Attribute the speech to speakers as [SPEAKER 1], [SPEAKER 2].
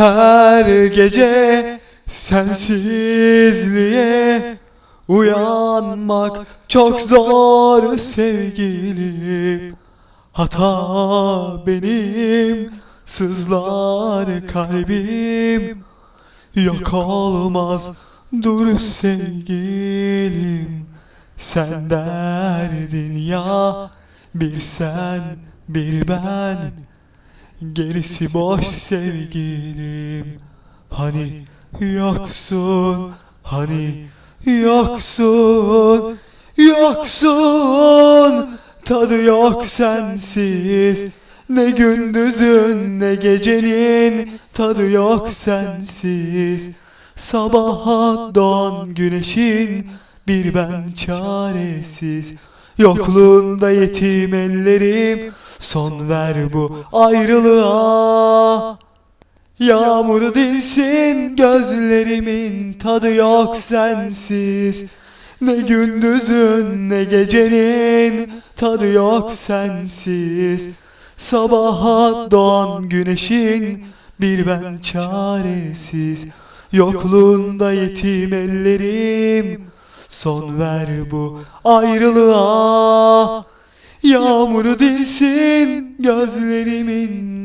[SPEAKER 1] Her gece sensizliğe uyanmak çok zor sevgilim. Hata benim, sızlar kalbim. Yok olmaz dur sevgilim. Sen derdin ya bir sen bir ben. Gerisi boş sevgilim. Hani yoksun? Hani yoksun? Yoksun. Tadı yok sensiz. Ne gündüzün ne gecenin. Tadı yok sensiz. Sabaha doğan güneşin Bir ben çaresiz. Yokluğunda yetim ellerim. Son ver bu ayrılığa. Yağmuru dinsin gözlerimin tadı yok sensiz. Ne gündüzün ne gecenin tadı yok sensiz. Sabaha doğan güneşin bir ben çaresiz. Yokluğunda yetim ellerim Son ver bu ayrılığa. Yağmuru dinsin gözlerimin